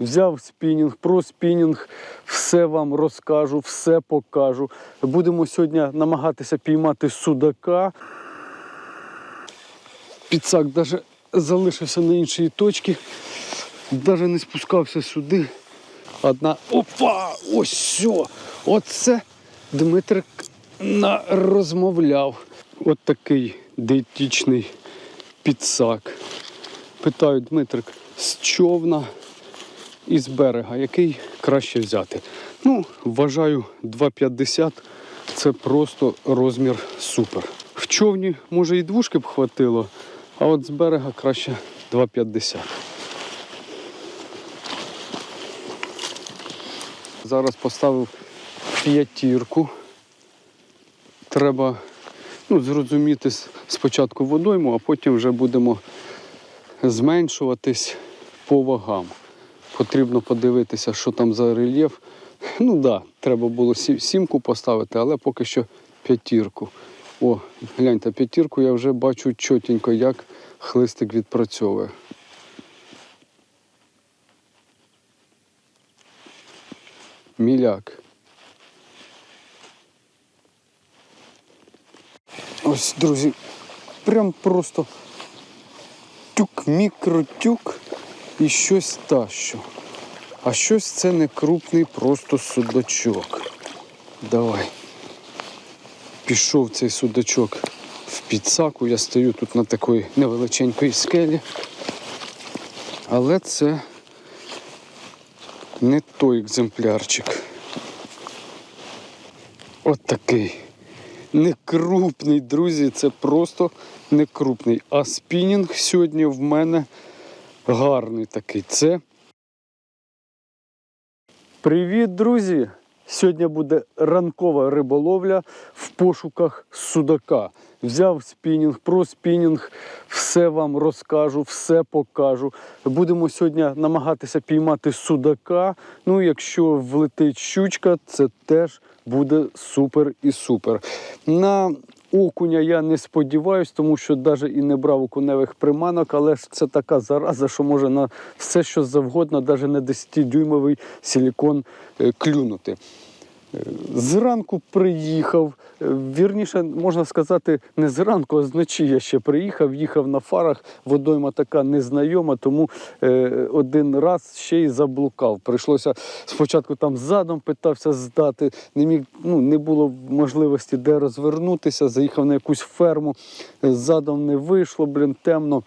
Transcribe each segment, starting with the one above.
взяв спінінг, про спінінг, все вам розкажу, все покажу. Будемо сьогодні намагатися піймати судака. Підсак навіть залишився на іншій точці. Навіть не спускався сюди. Одна. Опа! Ось все! Оце Дмитрик розмовляв. От такий диетичний підсак. Питаю Дмитрик, з човна і з берега, який краще взяти? Ну, вважаю, 2,50 це просто розмір супер. В човні, може, і двушки б хватило, а от з берега краще 2,50. Зараз поставив п'ятірку. Треба ну, зрозуміти спочатку водойму, а потім вже будемо зменшуватись по вагам. Потрібно подивитися, що там за рельєф. Ну так, да, треба було сі- сімку поставити, але поки що п'ятірку. О, гляньте, п'ятірку я вже бачу чотенько, як хлистик відпрацьовує. Міляк. Ось, друзі, прям просто тюк, мікротюк і щось тащу. А щось це не крупний просто судачок. Давай. Пішов цей судачок в підсаку. Я стою тут на такої невеличенької скелі. Але це не той екземплярчик. От такий. Не крупний, друзі, це просто не крупний. А спінінг сьогодні в мене гарний такий. Це. Привіт, друзі! Сьогодні буде ранкова риболовля в пошуках судака. Взяв спінінг, про спінінг, все вам розкажу, все покажу. Будемо сьогодні намагатися піймати судака. Ну, якщо влетить щучка, це теж буде супер і супер. На окуня я не сподіваюсь, тому що навіть і не брав окуневих приманок, але ж це така зараза, що може на все, що завгодно, навіть на 10-дюймовий силікон е, клюнути. Зранку приїхав, е, вірніше, можна сказати, не зранку, а зночі я ще приїхав, їхав на фарах, водойма така незнайома, тому е, один раз ще й заблукав. Прийшлося спочатку там задом питався здати, не міг, ну, не було можливості де розвернутися, заїхав на якусь ферму, е, задом не вийшло, блін, темно.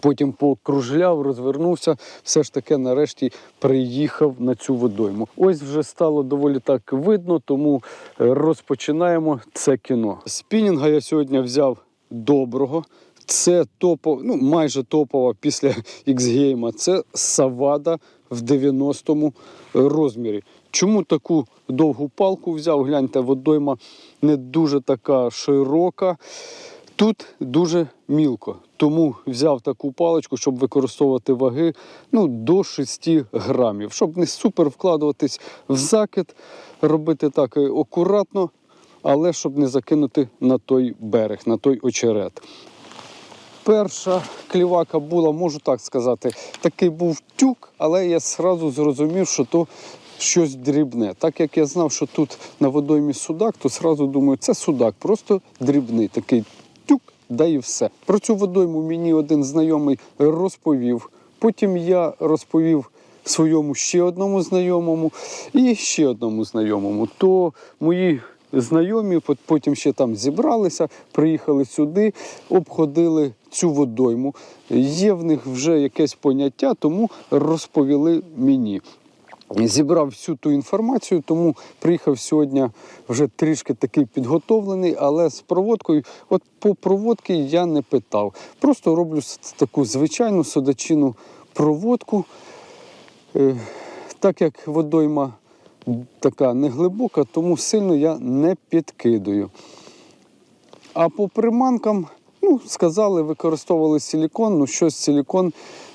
Потім покружляв, розвернувся, все ж таки нарешті приїхав на цю водойму. Ось вже стало доволі так видно, тому е, розпочинаємо це кіно. Спінінга я сьогодні взяв доброго. Це топо, ну майже топова після X-гейма. Це Савада в 90-му розмірі. Чому таку довгу палку взяв? Гляньте, водойма не дуже така широка. Тут дуже мілко, тому взяв таку паличку, щоб використовувати ваги ну, до 6 грамів, щоб не супер вкладуватись в закид, робити так е, акуратно, але щоб не закинути на той берег, на той очерет. Перша клівака була, можу так сказати, такий був тюк, але я зразу зрозумів, що то щось дрібне. Так як я знав, що тут на водоймі судак, то зразу думаю, це судак, просто дрібний такий тюк, да і все. Про цю водойму мені один знайомий розповів. Потім я розповів своєму ще одному знайомому і ще одному знайомому. То мої знайомі потім ще там зібралися, приїхали сюди, обходили цю водойму. Є в них вже якесь поняття, тому розповіли мені. Зібрав всю ту інформацію, тому приїхав сьогодні вже трішки такий підготовлений, але з проводкою, от по проводки я не питав. Просто роблю таку звичайну судачину проводку. Е, Так як водойма така неглибока, тому сильно я не підкидую. А по приманкам, ну, сказали, використовували силікон, ну щось силікон,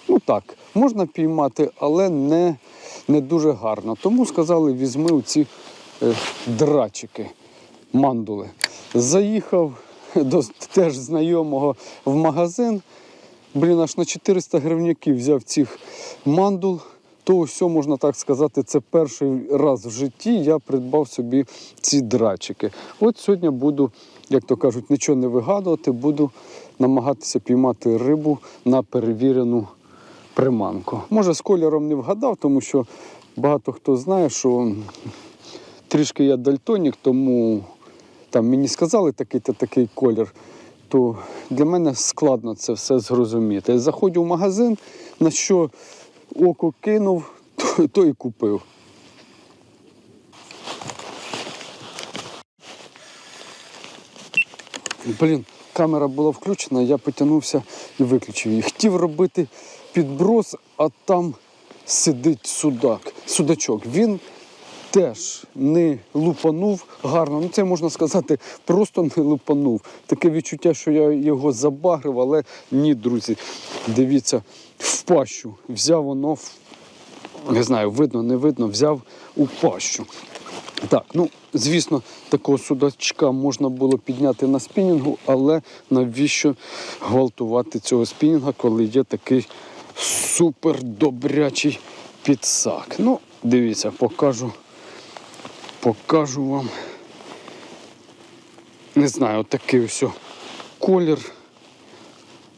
ну так, можна піймати, але не, не дуже гарно. Тому сказали, візьми ці е, драчики, мандули. Заїхав до теж знайомого в магазин. Блін, аж на 400 гривняків взяв цих мандул. то ось, можна так сказати, це перший раз в житті я придбав собі ці драчики. От сьогодні буду, як то кажуть, нічого не вигадувати, буду намагатися піймати рибу на перевірену приманку. Може, з кольором не вгадав, тому що багато хто знає, що трішки я дальтонік, тому там мені сказали такий-то такий колір, то для мене складно це все зрозуміти. Я заходжу в магазин, на що око кинув, то, то і купив. Блін, камера була включена, я потягнувся і виключив її. Хотів робити підброс, а там сидить судак, судачок. Він теж не лупанув гарно. Ну це можна сказати, просто не лупанув. Таке відчуття, що я його забагрив, але ні, друзі. Дивіться, в пащу. Взяв воно, не знаю, видно, не видно, взяв у пащу. Так, ну звісно, такого судачка можна було підняти на спінінгу, але навіщо гвалтувати цього спінінга, коли є такий супер добрячий підсак? Ну, дивіться, покажу, покажу вам. Не знаю, такий ось колір.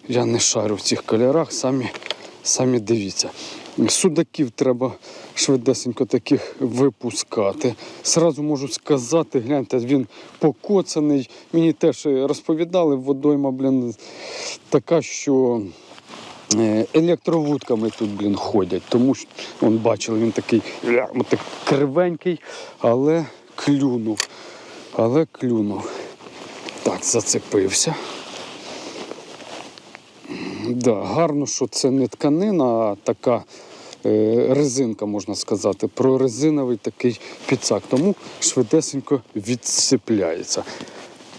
Я не шарю в цих кольорах, самі, самі дивіться. Судаків треба швидесенько таких випускати. Сразу можу сказати, гляньте, він покоцаний. Мені теж розповідали, водойма, блін, така, що електровудками тут, блін, ходять. Тому що, он бачили, він такий, ля, отак кривенький, але клюнув. Але клюнув. Так, зацепився. Да, гарно, що це не тканина, а така е, резинка, можна сказати, прорезиновий такий підсак, тому швидесенько відсипляється.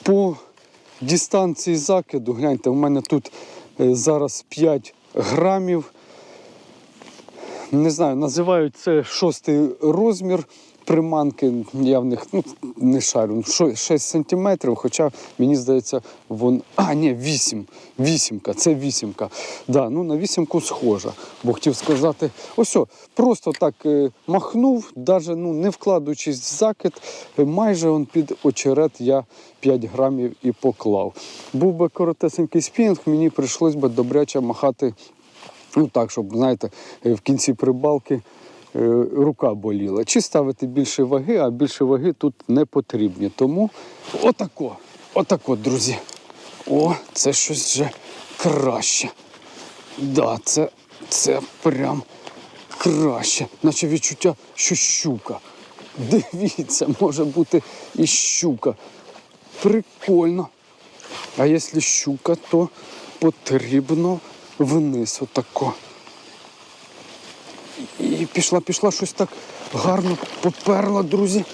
По дистанції закиду, гляньте, у мене тут е, зараз 5 грамів. Не знаю, називають це шостий розмір приманки. Я в них ну, не шарю. ну, 6 сантиметрів, хоча мені здається, вон. А, ні, 8. Вісімка, це вісімка. Да, ну на вісімку схожа. Бо хотів сказати, ось, просто так е, махнув, навіть ну, не вкладаючись в закид, е, майже он під очерет я 5 грамів і поклав. Був би коротесенький спінг, мені прийшлось би добряче махати Ну так, щоб, знаєте, е, в кінці прибалки рука боліла. Чи ставити більше ваги, а більше ваги тут не потрібні. Тому отако, отако, друзі. О, це щось вже краще. Да, це, це прям краще. Наче відчуття, що щука. Дивіться, може бути і щука. Прикольно. А якщо щука, то потрібно вниз отако. І пішла, пішла щось так гарно поперла, друзі.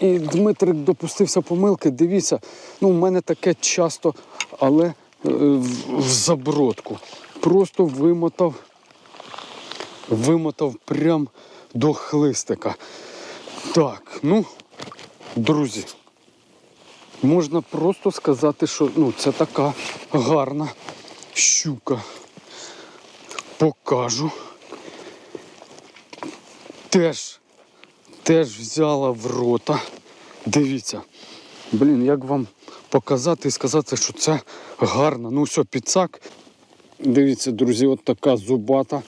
І Дмитрик допустився помилки. Дивіться, ну, в мене таке часто, але е, в, забродку. Просто вимотав, вимотав прям до хлистика. Так, ну, друзі, можна просто сказати, що ну, це така гарна щука. Покажу. Теж, теж взяла в рота. Дивіться. Блін, як вам показати і сказати, що це гарно. Ну все, підсак. Дивіться, друзі, от така зубата.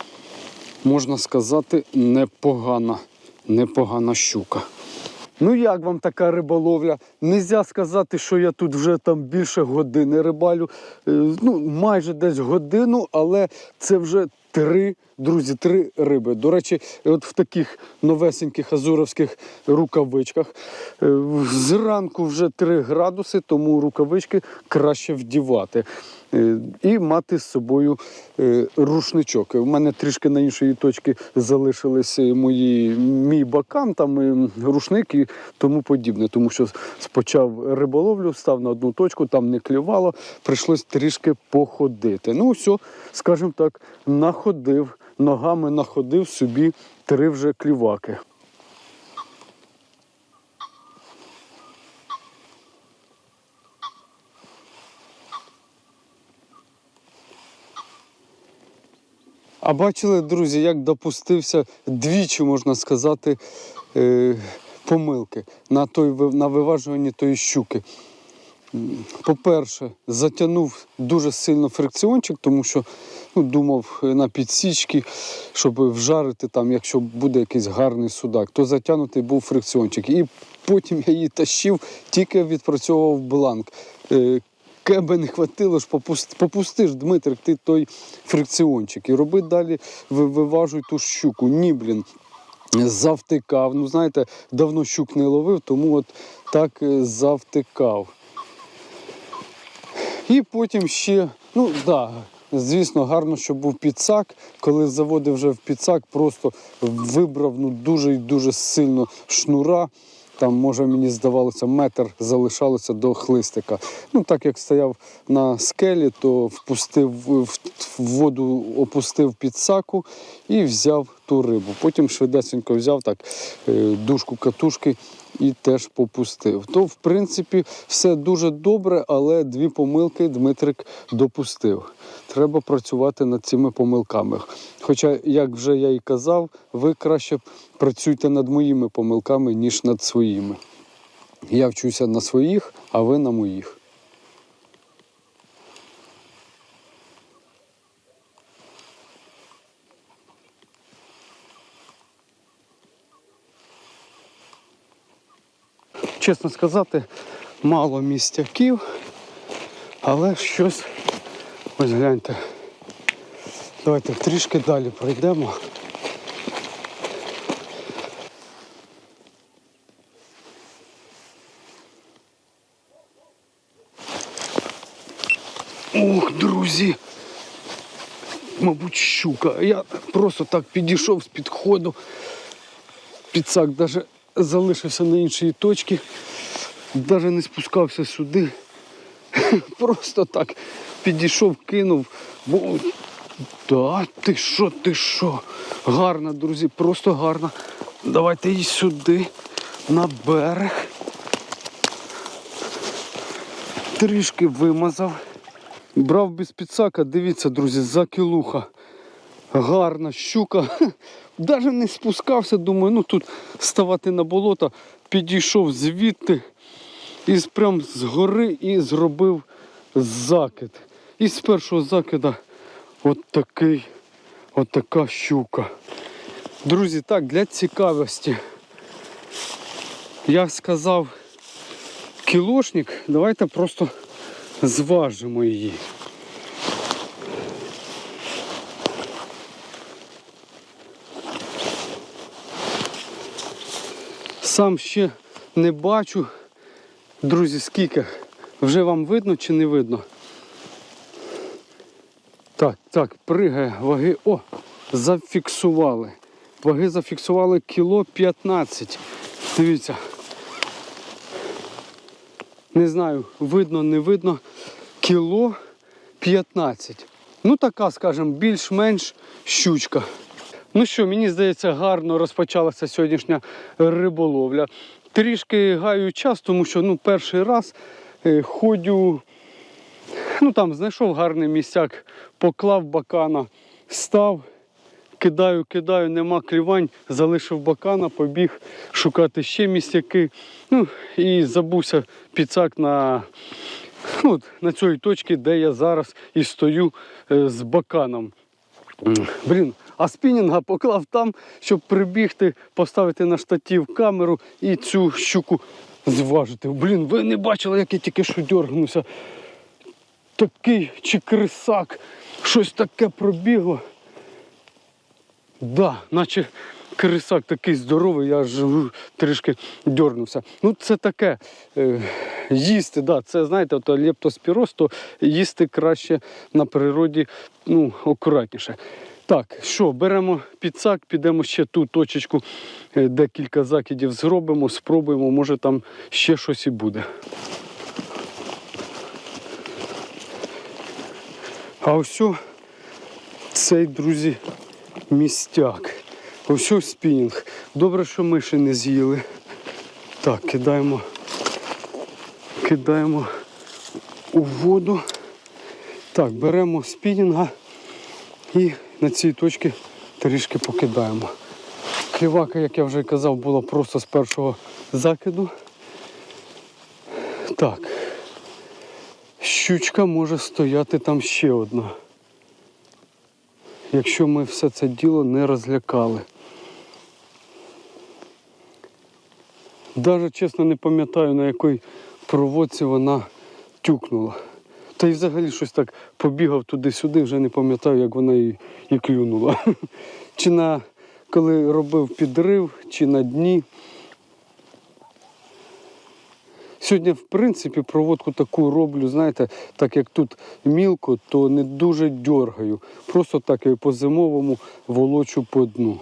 Можна сказати, непогана, непогана щука. Ну як вам така риболовля? Нельзя сказати, що я тут вже там більше години рибалю. Е, Ну, майже десь годину, але це вже три, друзі, три риби. До речі, от в таких новесеньких азуровських рукавичках. Е, Зранку вже 3 градуси, тому рукавички краще вдівати. Е, І мати з собою е, рушничок. У мене трішки на іншої точки залишились мої мій бакан, там рушник і тому подібне. Тому що спочав риболовлю, став на одну точку, там не клювало, прийшлось трішки походити. Ну, все, скажімо так, находив, ногами находив собі три вже клюваки. А бачили, друзі, як допустився двічі, можна сказати, е, помилки на, той, на виважуванні тої щуки. По-перше, затягнув дуже сильно фрикціончик, тому що ну, думав на підсічки, щоб вжарити там, якщо буде якийсь гарний судак, то затягнутий був фрикціончик. І потім я її тащив, тільки відпрацьовував бланк. Е, Кеби не хватило ж, попусти, попусти ж, Дмитрик, ти той фрикціончик. І роби далі, виважуй ту щуку. Ні, блін, завтикав. Ну, знаєте, давно щук не ловив, тому от так е, завтикав. І потім ще, ну да, звісно, гарно, що був підсак. Коли заводив вже в підсак, просто вибрав ну, дуже і дуже сильно шнура. Там, може, мені здавалося, метр залишалося до хлистика. Ну, так як стояв на скелі, то впустив в воду, опустив підсаку і взяв ту рибу. Потім швидесенько взяв так е, дужку катушки і теж попустив. То, в принципі, все дуже добре, але дві помилки Дмитрик допустив. Треба працювати над цими помилками. Хоча, як вже я і казав, ви краще працюйте над моїми помилками, ніж над своїми. Я вчуся на своїх, а ви на моїх. Чесно сказати, мало містяків, але щось. Ось гляньте. Давайте трішки далі пройдемо. Ох, друзі! Мабуть, щука. Я просто так підійшов з підходу. Підсак навіть залишився на іншій точці. Навіть не спускався сюди. Просто так підійшов, кинув. Бо... Да, ти що, ти що? Гарна, друзі, просто гарна. Давайте її сюди, на берег. Трішки вимазав. Брав без підсака, дивіться, друзі, за кілуха. Гарна щука. Навіть не спускався, думаю, ну тут ставати на болото. Підійшов звідти і прям з гори і зробив закид. І з першого закида от такий, от така щука. Друзі, так, для цікавості. Я сказав кілошник, давайте просто зважимо її. Сам ще не бачу. Друзі, скільки? Вже вам видно чи не видно? Так, так, пригає ваги. О, зафіксували. Ваги зафіксували кіло 15. Дивіться. Не знаю, видно, не видно. Кіло 15. Ну, така, скажімо, більш-менш щучка. Ну що, мені здається, гарно розпочалася сьогоднішня риболовля. Трішки гаю час, тому що ну, перший раз е, ходю, ну там знайшов гарний місцяк, поклав бакана, став, кидаю, кидаю, нема клівань, залишив бакана, побіг шукати ще місцяки. Ну і забувся підсак на, ну, на цій точці, де я зараз і стою е, з баканом. Блін, а спінінга поклав там, щоб прибігти, поставити на штатів камеру і цю щуку зважити. Блін, ви не бачили, як я тільки що дергнувся. Такий чи крисак, щось таке пробігло. Да, наче крисак такий здоровий, я е, трішки дьорнувся. Ну, це таке. Е, їсти, да, це знаєте, от лептоспіроз, то їсти краще на природі ну, акуратніше. Так, що, беремо підсак, підемо ще ту точечку, е, декілька закидів зробимо, спробуємо, може там ще щось і буде. А ось цей, друзі, містяк. Ось спінінг. Добре, що ми ще не з'їли. Так, кидаємо, кидаємо у воду. Так, беремо спінінга і на цій точці трішки покидаємо. Клівака, як я вже казав, була просто з першого закиду. Так. Щучка може стояти там ще одна. Якщо ми все це діло не розлякали. Даже чесно не пам'ятаю, на якій проводці вона тюкнула. Та й взагалі щось так побігав туди-сюди, вже не пам'ятаю, як вона і, і клюнула. Чи на коли робив підрив, чи на дні. Сьогодні, в принципі, проводку таку роблю, знаєте, так як тут мілко, то не дуже дьоргаю. Просто так я по зимовому волочу по дну.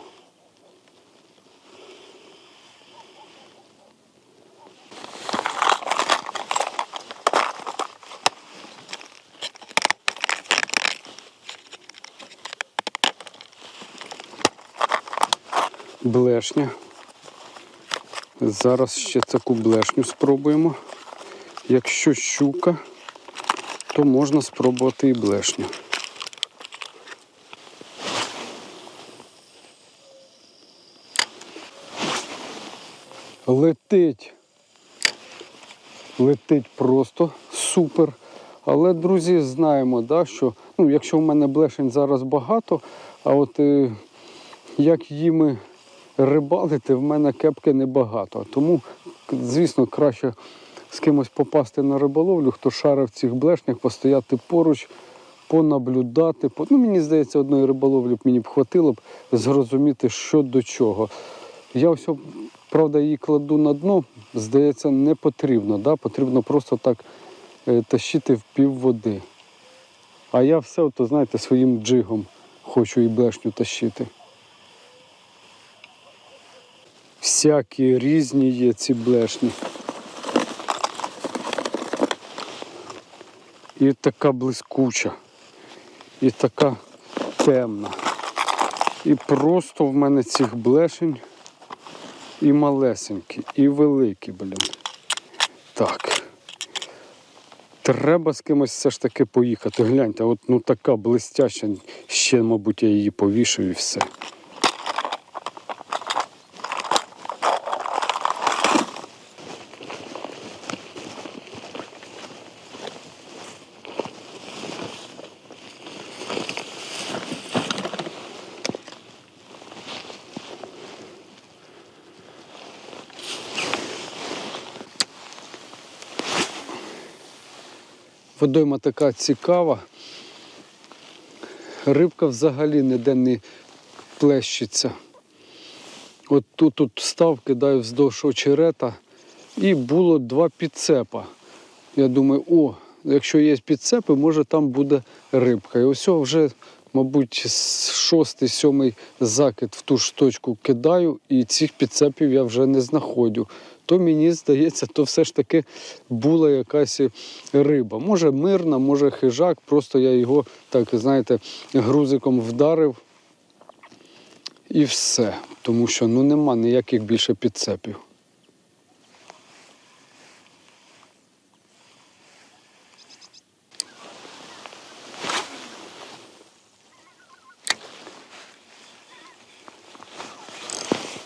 Блешня. Зараз ще таку блешню спробуємо. Якщо щука, то можна спробувати і блешню. Летить. Летить просто супер. Але, друзі, знаємо, да, що ну, якщо в мене блешень зараз багато, а от е, як їми рибалити, в мене кепки небагато. Тому, звісно, краще з кимось попасти на риболовлю, хто шарив в цих блешнях, постояти поруч, понаблюдати. По... Ну, мені здається, одної риболовлі б мені б хватило б зрозуміти, що до чого. Я все, правда, її кладу на дно, здається, не потрібно. Да? Потрібно просто так е, тащити в пів води. А я все, то, знаєте, своїм джигом хочу і блешню тащити. Всякі різні є ці блешні. І така блискуча, і така темна. І просто в мене цих блешень і малесенькі, і великі, блін. Так. Треба з кимось все ж таки поїхати. Гляньте, от ну така блистяща, ще, мабуть, я її повішаю і все. Водойма така цікава. Рибка взагалі ніде не плещеться. От тут, тут став, кидаю вздовж очерета, і було два підцепа. Я думаю, о, якщо є підцепи, може там буде рибка. І ось вже, мабуть, шостий, сьомий закид в ту ж точку кидаю, і цих підцепів я вже не знаходжу. То мені здається, то все ж таки була якась риба. Може мирна, може хижак, просто я його, так знаєте, грузиком вдарив і все. Тому що ну, нема ніяких більше підцепів.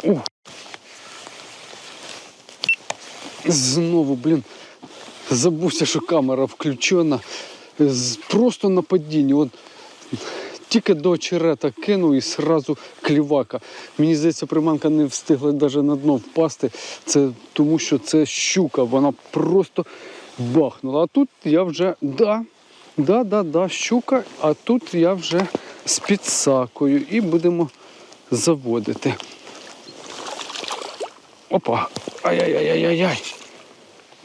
О! Знову, блін, забувся, що камера включена. Просто на падінні. От тільки до очерета кинув і сразу клівака. Мені здається, приманка не встигла навіть на дно впасти. Це тому, що це щука, вона просто бахнула. А тут я вже, да, да, да, да, щука, а тут я вже з підсакою і будемо заводити. Опа. Ай-яй-яй-яй-яй.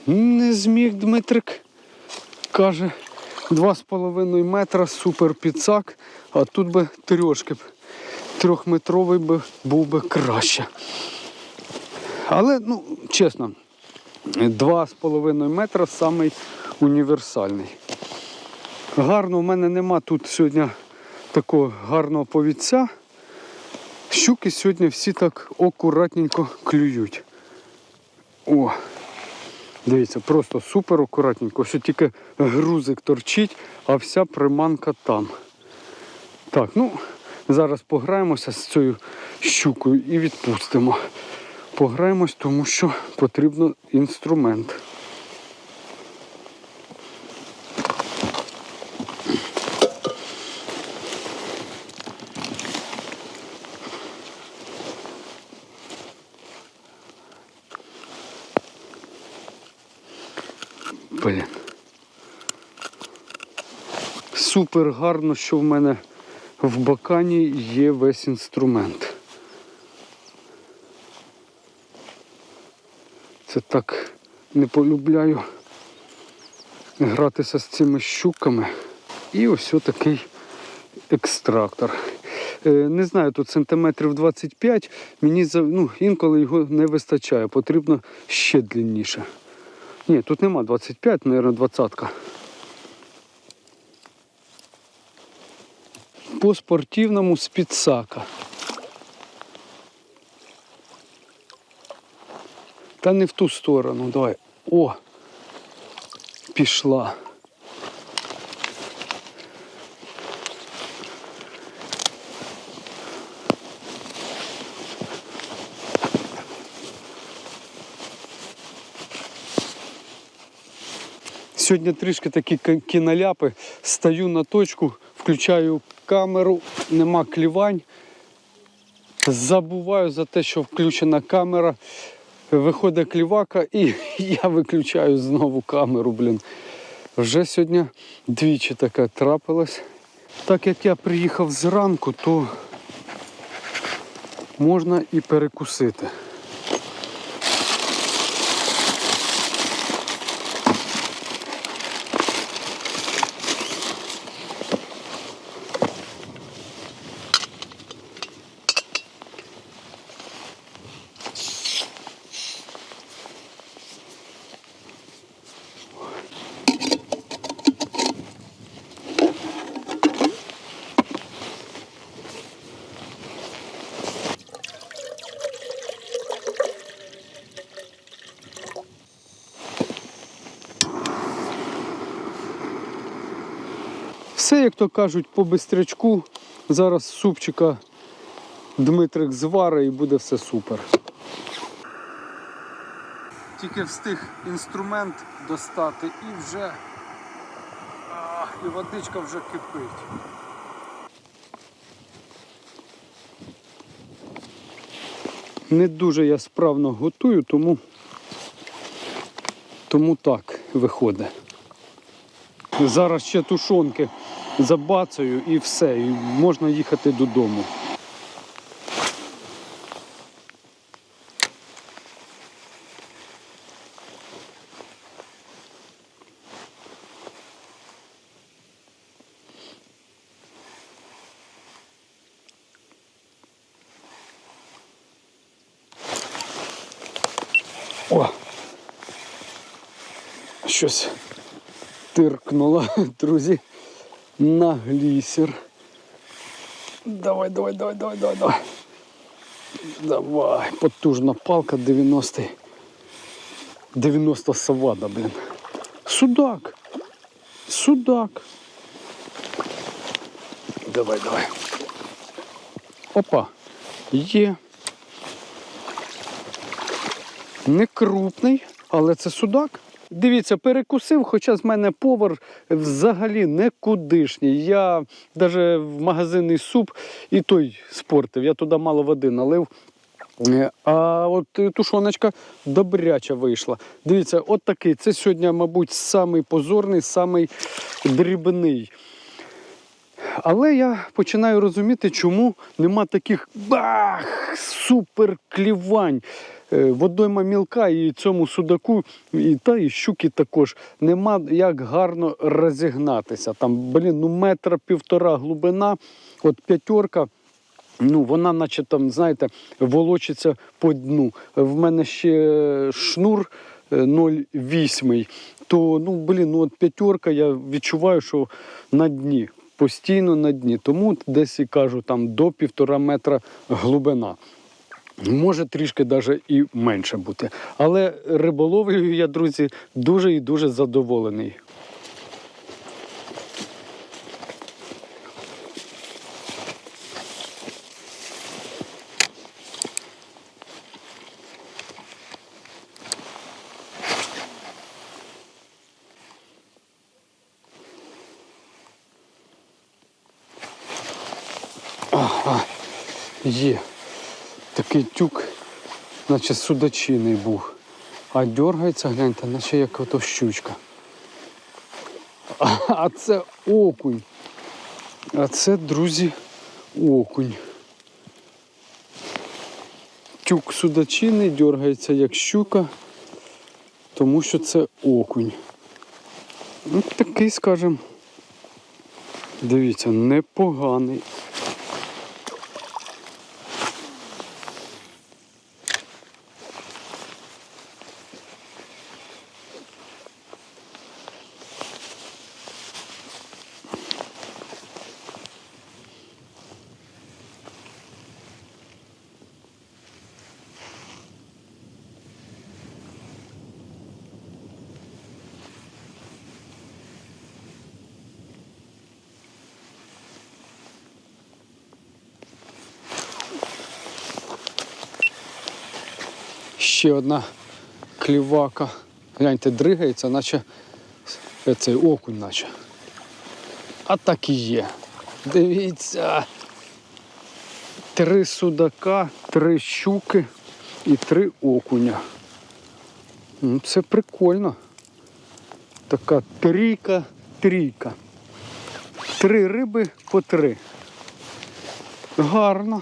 Не зміг Дмитрик. Каже, два з половиною метра супер підсак, а тут би трьошки б. Трьохметровий би був би краще. Але, ну, чесно, два з половиною метра самий універсальний. Гарно, в мене нема тут сьогодні такого гарного повідця. Щуки сьогодні всі так акуратненько клюють. О! Дивіться, просто супер акуратненько. Що тільки грузик торчить, а вся приманка там. Так, ну, Зараз пограємося з цією щукою і відпустимо. Пограємось, тому що потрібен інструмент. Блін. Супер гарно, що в мене в бакані є весь інструмент. Це так не полюбляю гратися з цими щуками. І ось такий екстрактор. Е, Не знаю, тут сантиметрів 25, мені ну, інколи його не вистачає, потрібно ще длинніше. Ні, тут нема 25, мабуть, 20. По спортивному з підсака. Та не в ту сторону, давай. О! Пішла. Сьогодні трішки такі кіноляпи. Стаю на точку, включаю камеру, нема клівань. Забуваю за те, що включена камера. Виходить клівака і я виключаю знову камеру, блін. Вже сьогодні двічі таке трапилось. Так як я приїхав зранку, то можна і перекусити. Все, як то кажуть, по бистрячку. Зараз супчика Дмитрик звари і буде все супер. Тільки встиг інструмент достати і вже і водичка вже кипить. Не дуже я справно готую, тому, тому так виходить. Зараз ще тушонки забацаю і все, і можна їхати додому. О! Щось тиркнуло, друзі, на глісер. Давай, давай, давай, давай, давай, давай. Давай, потужна палка 90. 90 савада, блін. Судак. Судак. Давай, давай. Опа. Є. Не крупний, але це судак. Дивіться, перекусив, хоча з мене повар взагалі некудишній. Я навіть в магазинний суп і той спортив. Я туди мало води налив. Е, А от тушоночка добряча вийшла. Дивіться, от такий. Це сьогодні, мабуть, самий позорний, самий дрібний. Але я починаю розуміти, чому нема таких бах, супер клівань. Е, Водойма мілка і цьому судаку, і та і щуки також нема як гарно розігнатися. Там, блін, ну метра півтора глибина, от п'ятерка. Ну, вона, наче там, знаєте, волочиться по дну. В мене ще шнур е, 0,8. То, ну, блін, ну от п'ятерка, я відчуваю, що на дні. Постійно на дні. Тому десь і кажу, там до півтора метра глибина. Може трішки навіть і менше бути. Але риболовлею я, друзі, дуже і дуже задоволений. Є. Такий тюк, наче судачиний був. А дергається, гляньте, наче як ото щучка. А, це окунь. А це, друзі, окунь. Тюк судачини дергається як щука, тому що це окунь. Ну, такий, скажімо, дивіться, непоганий. Ще одна клівака. Гляньте, дригається, наче цей окунь, наче. А так і є. Дивіться. Три судака, три щуки і три окуня. Ну, Це прикольно. Така трійка, трійка. Три риби по три. Гарно.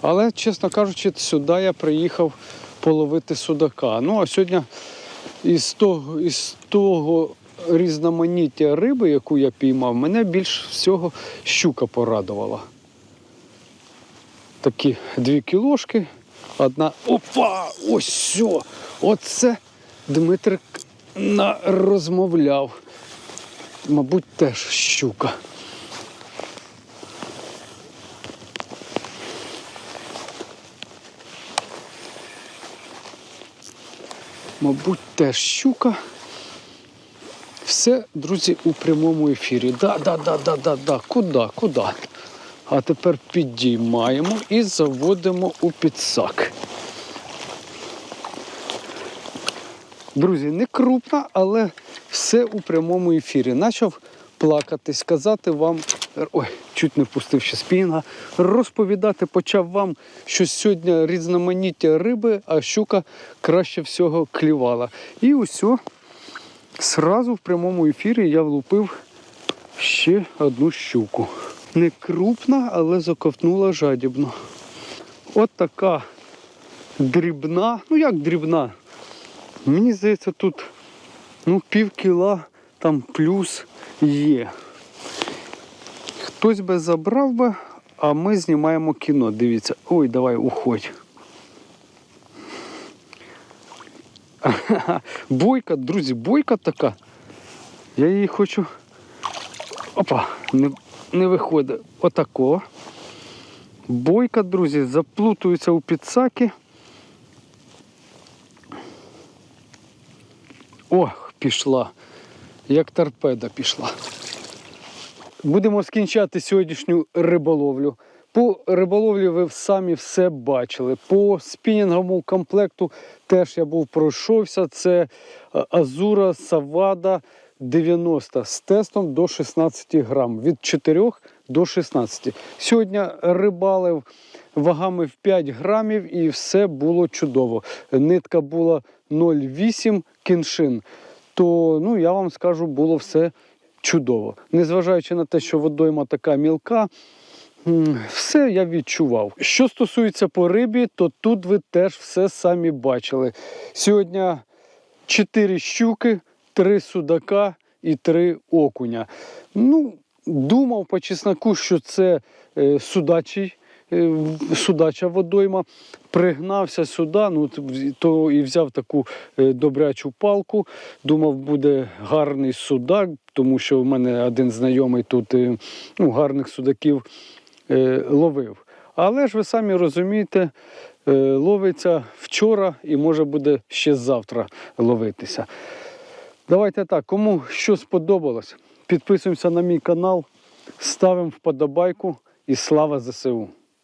Але, чесно кажучи, сюди я приїхав половити судака. Ну, а сьогодні із того, із того різноманіття риби, яку я піймав, мене більш всього щука порадувала. Такі дві кілошки, одна. Опа! Ось! Оце Дмитрик розмовляв. Мабуть, теж щука. Мабуть, теж щука. Все, друзі, у прямому ефірі. Да, да, да, да, да, да. Куди, куди? А тепер підіймаємо і заводимо у підсак. Друзі, не крупна, але все у прямому ефірі. Начав плакати, сказати вам, ой, чуть не впустив ще спінга, розповідати почав вам, що сьогодні різноманіття риби, а щука краще всього клівала. І усе, сразу в прямому ефірі я влупив ще одну щуку. Не крупна, але заковтнула жадібно. От така дрібна, ну як дрібна, Мені здається, тут ну, пів кіла там плюс є. Хтось би забрав би, а ми знімаємо кіно. Дивіться. Ой, давай уходь. Бойка, друзі, бойка така. Я її хочу. Опа, не, не виходить. Отако. Бойка, друзі, заплутується у підсаки. Ох, пішла. Як торпеда пішла. Будемо скінчати сьогоднішню риболовлю. По риболовлі ви самі все бачили. По спінінговому комплекту теж я був пройшовся. Це е, Азура Савада 90 з тестом до 16 грам. Від 4 до 16. Сьогодні рибалив вагами в 5 грамів і все було чудово. Нитка була 0,8 кіншин. То ну, я вам скажу, було все чудово. Незважаючи на те, що водойма така мілка, все я відчував. Що стосується по рибі, то тут ви теж все самі бачили. Сьогодні 4 щуки, 3 судака і 3 окуня. Ну, думав по чесноку, що це е, судачий. Е, Судача водойма, пригнався сюди, ну то і взяв таку е, добрячу палку. Думав, буде гарний судак, тому що в мене один знайомий тут е, ну, гарних судаків ловив. Але ж ви самі розумієте, ловиться вчора і може буде ще завтра ловитися. Давайте так, кому що сподобалось, підписуємося на мій канал, ставимо вподобайку і слава ЗСУ.